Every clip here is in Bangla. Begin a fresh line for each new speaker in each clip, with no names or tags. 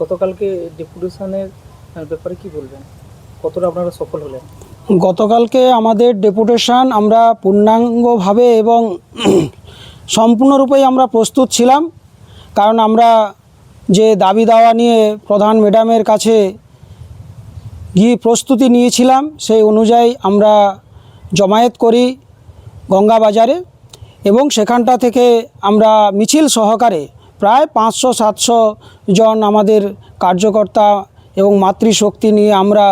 গতকালকে ডেপুটেশনের ব্যাপারে কি বলবেন? কতটা আপনারা সফল হলেন?
গতকালকে আমাদের ডেপুটেশন আমরা পূর্ণাঙ্গভাবে এবং সম্পূর্ণরূপেই আমরা প্রস্তুত ছিলাম। কারণ আমরা যে দাবি দাওয়া নিয়ে প্রধান ম্যাডামের কাছে গিয়ে প্রস্তুতি নিয়েছিলাম, সেই অনুযায়ী আমরা জমায়েত করি গঙ্গা বাজারে এবং সেখানটা থেকে আমরা মিছিল সহকারে প্রায় পাঁচশো, সাতশো জন আমাদের কার্যকর্তা এবং মাতৃশক্তি নিয়ে আমরা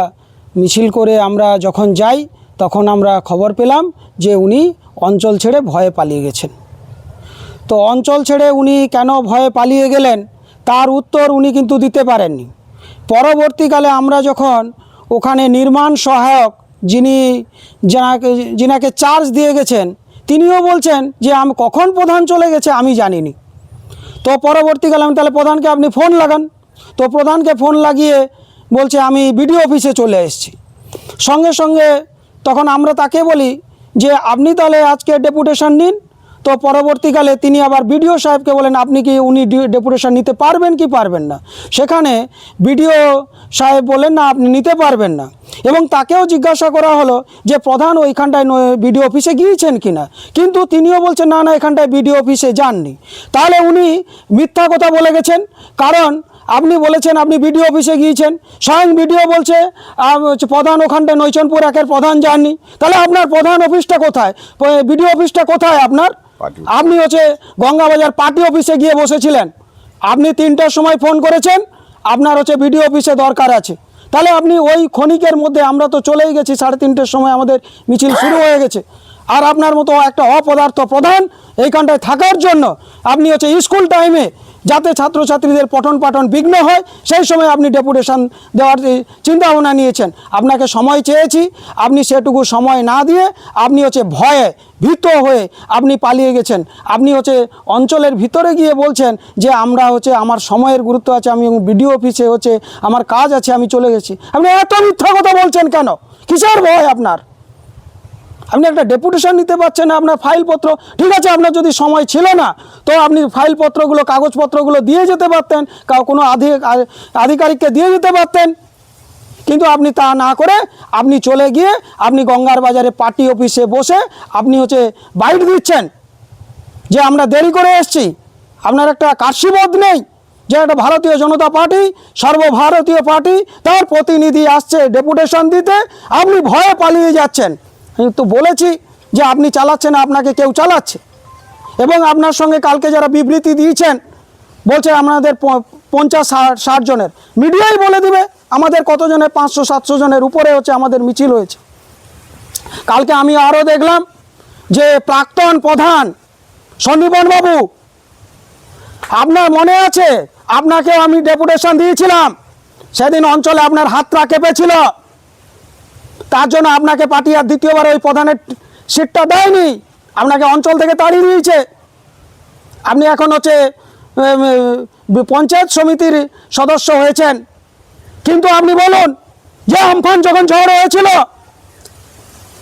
মিছিল করে আমরা যখন যাই, তখন আমরা খবর পেলাম যে উনি অঞ্চল ছেড়ে ভয়ে পালিয়ে গেছেন। তো অঞ্চল ছেড়ে উনি কেন ভয়ে পালিয়ে গেলেন, তার উত্তর উনি কিন্তু দিতে পারেননি। পরবর্তীকালে আমরা যখন ওখানে নির্মাণ সহায়ক যিনি যাকে যিনাকে চার্জ দিয়ে গেছেন, তিনিও বলছেন যে আমি, কখন প্রধান চলে গেছে আমি জানিনি। তো পরবর্তীকালে আমি তাহলে প্রধানকে আপনি ফোন লাগান। তো প্রধানকে ফোন লাগিয়ে বলছে, আমি বিডিও অফিসে চলে এসেছি। সঙ্গে সঙ্গে তখন আমরা তাকে বলি যে, আপনি তাহলে আজকে ডেপুটেশন নিন তো পরবর্তীকালে তিনি আবার বিডিও সাহেবকে বলেন, আপনি কি উনি ডেপুটেশন নিতে পারবেন কি পারবেন না? সেখানে বিডিও সাহেব বলেন, না, আপনি নিতে পারবেন না। এবং তাকেও জিজ্ঞাসা করা হলো যে, প্রধান ওইখানটায় বিডিও অফিসে গিয়েছেন কি না কিন্তু তিনিও বলছেন, না না, এখানটায় বিডিও অফিসে যাননি। তাহলে উনি মিথ্যা কথা বলে গেছেন, কারণ আপনি বলেছেন, আপনি বিডিও অফিসে গিয়েছেন। স্বয়ং বিডিও বলছে প্রধান ওখানটায় নৈচনপুর একের প্রধান যাননি। তাহলে আপনার প্রধান অফিসটা কোথায়? বিডিও অফিসটা কোথায় আপনার? আপনি হচ্ছে গঙ্গাবাজার পার্টি অফিসে গিয়ে বসেছিলেন। আপনি তিনটার সময় ফোন করেছেন, আপনার হচ্ছে বিডিও অফিসে দরকার আছে। তাহলে আপনি ওই ক্ষণিকের মধ্যে আমরা তো চলেই গেছি, সাড়ে তিনটের সময় আমাদের মিছিল শুরু হয়ে গেছে। আর আপনার মতো একটা অপদার্থ প্রধান এইখানটায় থাকার জন্য আপনি হচ্ছে স্কুল টাইমে যাতে ছাত্রছাত্রীদের পঠন পাঠন বিঘ্ন হয়, সেই সময় আপনি ডেপুটেশন দেওয়ার চিন্তা ভাবনা নিয়েছেন। আপনাকে সময় চেয়েছি, আপনি সেটুকু সময় না দিয়ে আপনি হচ্ছে ভয়ে ভীত হয়ে আপনি পালিয়ে গেছেন। আপনি হচ্ছে অঞ্চলের ভিতরে গিয়ে বলছেন যে আমরা হচ্ছে আমার সময়ের গুরুত্ব আছে, আমি বিডিও অফিসে হচ্ছে আমার কাজ আছে, আমি চলে গেছি। আপনি এত মিথ্যা কথা বলছেন কেন? কিসের ভয় আপনার? আপনি একটা ডেপুটেশন নিতে পারছেন না আপনার ফাইলপত্র ঠিক আছে, আপনার যদি সময় ছিল না, তো আপনি ফাইলপত্রগুলো কাগজপত্রগুলো দিয়ে যেতে পারতেন কোনো আধি- আধিকারিককে দিয়ে যেতে পারতেন। কিন্তু আপনি তা না করে আপনি চলে গিয়ে আপনি গঙ্গার বাজারে পার্টি অফিসে বসে আপনি হচ্ছে বাইট দিচ্ছেন যে আমরা দেরি করে এসেছি। আপনার একটা কার্যবোধ নেই যে একটা ভারতীয় জনতা পার্টি, সর্বভারতীয় পার্টি, তার প্রতিনিধি আসছে ডেপুটেশন দিতে, আপনি ভয়ে পালিয়ে যাচ্ছেন। তো বলেছি যে আপনি চালাচ্ছেন, আপনাকে কেউ চালাচ্ছে। এবং আপনার সঙ্গে কালকে যারা বিবৃতি দিয়েছেন, বলছে আপনাদের পঞ্চাশ ষাট ষাট জনের। মিডিয়াই বলে দিবে, আমাদের কতজনের? পাঁচশো, সাতশো জনের উপরে হচ্ছে আমাদের মিছিল হয়েছে। কালকে আমি আরও দেখলাম যে প্রাক্তন প্রধান সন্দীপন বাবু, আপনার মনে আছে? আপনাকেও আমি ডেপুটেশন দিয়েছিলাম। সেদিন অঞ্চলে আপনার হাতটা কেঁপেছিল। তার জন্য আপনাকে পার্টি আর দ্বিতীয়বার ওই প্রধানের সিটটা দেয়নি। আপনাকে অঞ্চল থেকে তাড়িয়ে দিয়েছে। আপনি এখন হচ্ছে পঞ্চায়েত সমিতির সদস্য হয়েছেন। কিন্তু আপনি বলুন যে আমফান যখন ঝড় হয়েছিল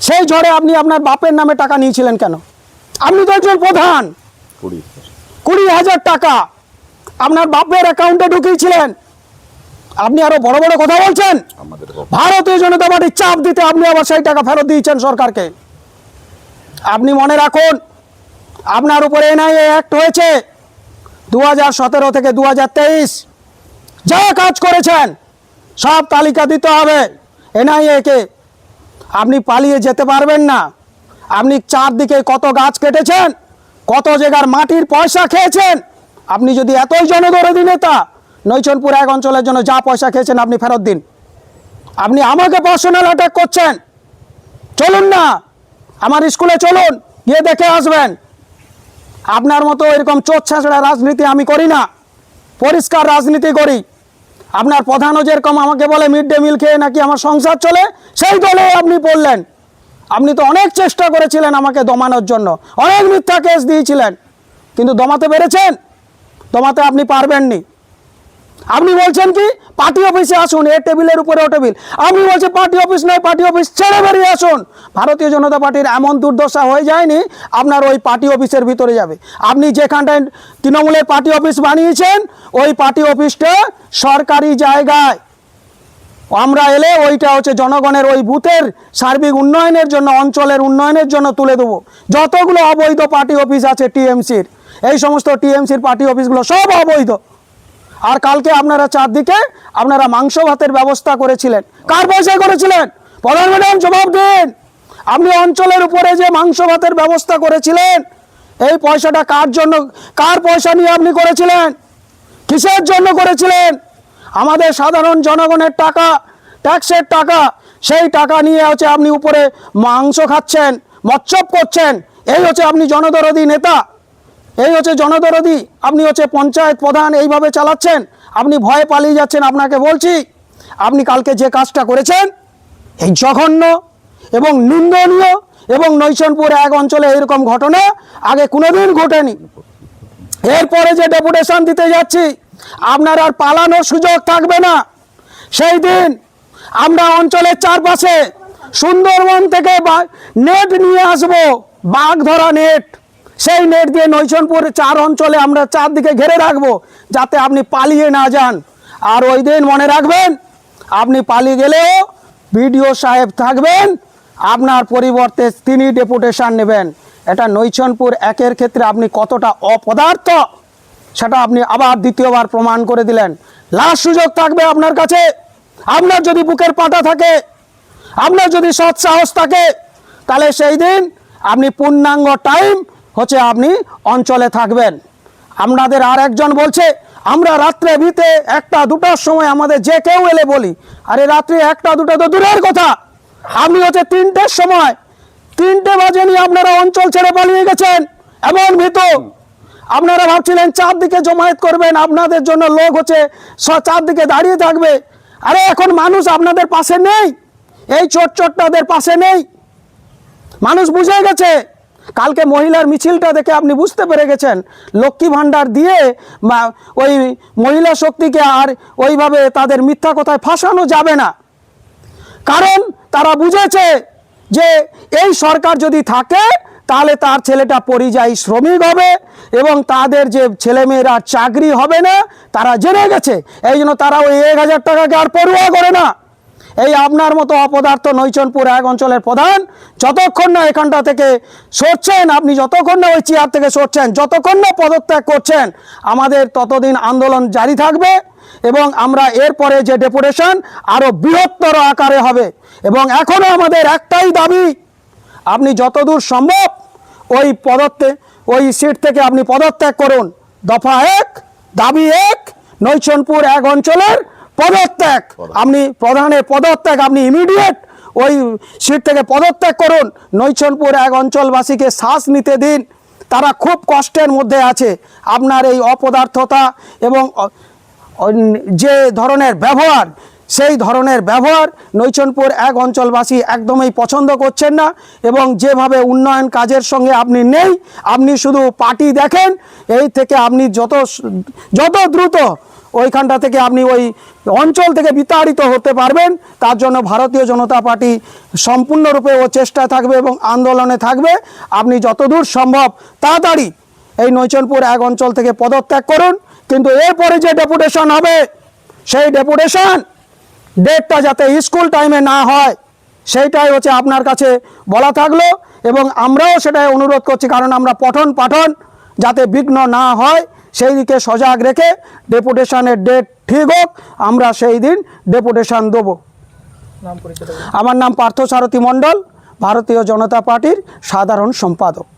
সেই ঝড়ে আপনি আপনার বাপের নামে টাকা নিয়েছিলেন কেন? আপনি তো একজন প্রধান।
কুড়ি
হাজার। টাকা আপনার বাপের অ্যাকাউন্টে ঢুকিয়েছিলেন। আপনি আরও বড় বড় কথা বলছেন? ভারতীয় জনতা পার্টির চাপ দিতে আপনি আবার সেই টাকা ফেরত দিয়েছেন সরকারকে। আপনি মনে রাখুন আপনার উপরে এনআইএ অ্যাক্ট হয়েছে দু হাজার সতেরো থেকে দু হাজার তেইশ। যা কাজ করেছেন সব তালিকা দিতে হবে এনআইএকে আপনি পালিয়ে যেতে পারবেন না। আপনি চারদিকে কত গাছ কেটেছেন কত জায়গার মাটির পয়সা খেয়েছেন। আপনি যদি এতই জনদরদি নেতা নৈচনপুর এক অঞ্চলের জন্য যা পয়সা খেয়েছেন আপনি ফেরত দিন। আপনি আমাকে পার্সোনাল অ্যাটাক করছেন। চলুন না। আমার স্কুলে চলুন, গিয়ে দেখে আসবেন। আপনার মতো এরকম চোর ছাঁচড়া রাজনীতি আমি করি না। পরিষ্কার রাজনীতি করি। আপনার প্রধানও যেরকম আমাকে বলে মিড ডে মিল খেয়ে নাকি আমার সংসার চলে? সেই দলে আপনি পড়লেন। আপনি তো অনেক চেষ্টা করেছিলেন আমাকে দমানোর জন্য। অনেক মিথ্যা কেস দিয়েছিলেন। কিন্তু দমাতে পেরেছেন? দমাতে আপনি পারবেননি। আপনি বলছেন কি, পার্টি অফিসে আসুন, এ টেবিলের উপরে ও টেবিল। আপনি বলছেন পার্টি অফিস নয়, পার্টি অফিস ছেড়ে বেরিয়ে আসুন। ভারতীয় জনতা পার্টির এমন দুর্দশা হয়ে যায়নি, আপনার ওই পার্টি অফিসের ভিতরে যাবে। আপনি যেখানটায় তৃণমূলের পার্টি অফিস বানিয়েছেন, ওই পার্টি অফিসটা সরকারি জায়গায়। আমরা এলে ওইটা হচ্ছে জনগণের ওই বুথের সার্বিক উন্নয়নের জন্য, অঞ্চলের উন্নয়নের জন্য তুলে দেবো। যতগুলো অবৈধ পার্টি অফিস আছে টিএমসির, এই সমস্ত টিএমসির পার্টি অফিসগুলো সব অবৈধ। আর কালকে আপনারা চারদিকে আপনারা মাংস ভাতের ব্যবস্থা করেছিলেন। কার পয়সায় করেছিলেন? প্রধান ম্যাডাম জবাব দিন আপনি অঞ্চলের উপরে যে মাংস ভাতের ব্যবস্থা করেছিলেন, এই পয়সাটা কার জন্য, কার পয়সা নিয়ে আপনি করেছিলেন? কিসের জন্য করেছিলেন? আমাদের সাধারণ জনগণের টাকা, ট্যাক্সের টাকা, সেই টাকা নিয়ে হচ্ছে আপনি উপরে মাংস খাচ্ছেন মচ্ছব করছেন। এই হচ্ছে আপনি জনদরদি নেতা। এই হচ্ছে জনদরদি। আপনি হচ্ছে পঞ্চায়েত প্রধান, এইভাবে চালাচ্ছেন, আপনি ভয়ে পালিয়ে যাচ্ছেন, আপনাকে বলছি, আপনি কালকে যে কাজটা করেছেন, এই জঘন্য এবং নিন্দনীয় এবং নৈশনপুরে এক অঞ্চলে এরকম ঘটনা আগে কোনোদিন ঘটেনি। এরপরে যে ডেপুটেশন দিতে যাচ্ছি, আপনার আর পালানোর সুযোগ থাকবে না। সেই দিন আমরা অঞ্চলের চারপাশে সুন্দরবন থেকে নেট নিয়ে আসব বাঘ ধরা নেট। সেই নেট দিয়ে নৈশনপুর চার অঞ্চলে আমরা চারদিকে ঘিরে রাখব, যাতে আপনি পালিয়ে না যান। আর ওই দিন মনে রাখবেন, আপনি পালিয়ে গেলেও বিডিও সাহেব থাকবেন, আপনার পরিবর্তে তিনি ডেপুটেশন নেবেন। এটা নৈচনপুর একের ক্ষেত্রে আপনি কতটা অপদার্থ, সেটা আপনি আবার দ্বিতীয়বার প্রমাণ করে দিলেন। লাস্ট সুযোগ থাকবে আপনার কাছে। আপনার যদি বুকের পাটা থাকে, আপনার যদি সৎ সাহস থাকে, তাহলে সেই দিন আপনি পূর্ণাঙ্গ টাইম হচ্ছে আপনি অঞ্চলে থাকবেন। আপনাদের আর একজন বলছে, আমরা রাত্রে ভিতে একটা দুটার সময় আমাদের যে কেউ এলে বলি। আরে রাত্রে একটা দুটা তো দূরের কথা। আপনি হচ্ছে তিনটের সময়, তিনটে বাজে নিয়ে আপনারা অঞ্চল ছেড়ে পালিয়ে গেছেন, এমন ভীত। আপনারা ভাবছিলেন চারদিকে জমায়েত করবেন, আপনাদের জন্য লোক হচ্ছে চারদিকে দাঁড়িয়ে থাকবে। আরে এখন মানুষ আপনাদের পাশে নেই, এই চোট চোটটাদের পাশে নেই। মানুষ বুঝে গেছে কালকে মহিলার মিছিলটা দেখে আপনি বুঝতে পেরে গেছেন। লক্ষ্মী ভাণ্ডার দিয়ে ওই মহিলা শক্তিকে আর ওইভাবে তাদের মিথ্যা কথায় ফাঁসানো যাবে না। কারণ তারা বুঝেছে যে এই সরকার যদি থাকে, তাহলে তার ছেলেটা পরিযায়ী শ্রমিক হবে এবং তাদের যে ছেলেমেয়েরা চাকরি হবে না, তারা জেনে গেছে। এই জন্য তারা ওই এক হাজার টাকাকে আর পড়ুয়া করে না। এই আপনার মতো অপদার্থ নৈচনপুর এক অঞ্চলের প্রধান, যতক্ষণ না এখানটা থেকে সরছেন, আপনি যতক্ষণ না ওই চেয়ার থেকে সরছেন, যতক্ষণ না পদত্যাগ করছেন, আমাদের ততদিন আন্দোলন জারি থাকবে এবং আমরা এরপরে যে ডেপুটেশন আরও বৃহত্তর আকারে হবে। এবং এখনও আমাদের একটাই দাবি, আপনি যতদূর সম্ভব ওই পদত্যাগ ওই সিট থেকে আপনি পদত্যাগ করুন। দফা এক, দাবি এক, নৈচনপুর এক অঞ্চলের পদত্যাগ। আপনি প্রধানের পদত্যাগ আপনি ইমিডিয়েট ওই সিট থেকে পদত্যাগ করুন। নৈচনপুর এক অঞ্চলবাসীকে শ্বাস নিতে দিন। তারা খুব কষ্টের মধ্যে আছে। আপনার এই অপদার্থতা এবং যে ধরনের ব্যবহার সেই ধরনের ব্যবহার নৈচনপুর এক অঞ্চলবাসী একদমই পছন্দ করছেন না এবং যেভাবে উন্নয়ন কাজের সঙ্গে আপনি নেই আপনি শুধু পার্টি দেখেন। এই থেকে আপনি যত যত দ্রুত ওইখানটা থেকে আপনি ওই অঞ্চল থেকে বিতাড়িত হতে পারবেন। তার জন্য ভারতীয় জনতা পার্টি সম্পূর্ণরূপে ও চেষ্টা থাকবে এবং আন্দোলনে থাকবে। আপনি যতদূর সম্ভব তাড়াতাড়ি এই নৈচনপুর এক অঞ্চল থেকে পদত্যাগ করুন। কিন্তু এরপরে যে ডেপুটেশন হবে, সেই ডেপুটেশন ডেটটা যাতে স্কুল টাইমে না হয়, সেইটাই হচ্ছে আপনার কাছে বলা থাকল। এবং আমরাও সেটাই অনুরোধ করছি, কারণ আমরা পঠন পাঠন যাতে বিঘ্ন না হয় সেই দিকে সজাগ রেখে ডেপুটেশনের ডেট ঠিক হোক আমরা সেই দিন ডেপুটেশন দেব। আমার নাম পার্থ সারথী মণ্ডল ভারতীয় জনতা পার্টির সাধারণ সম্পাদক।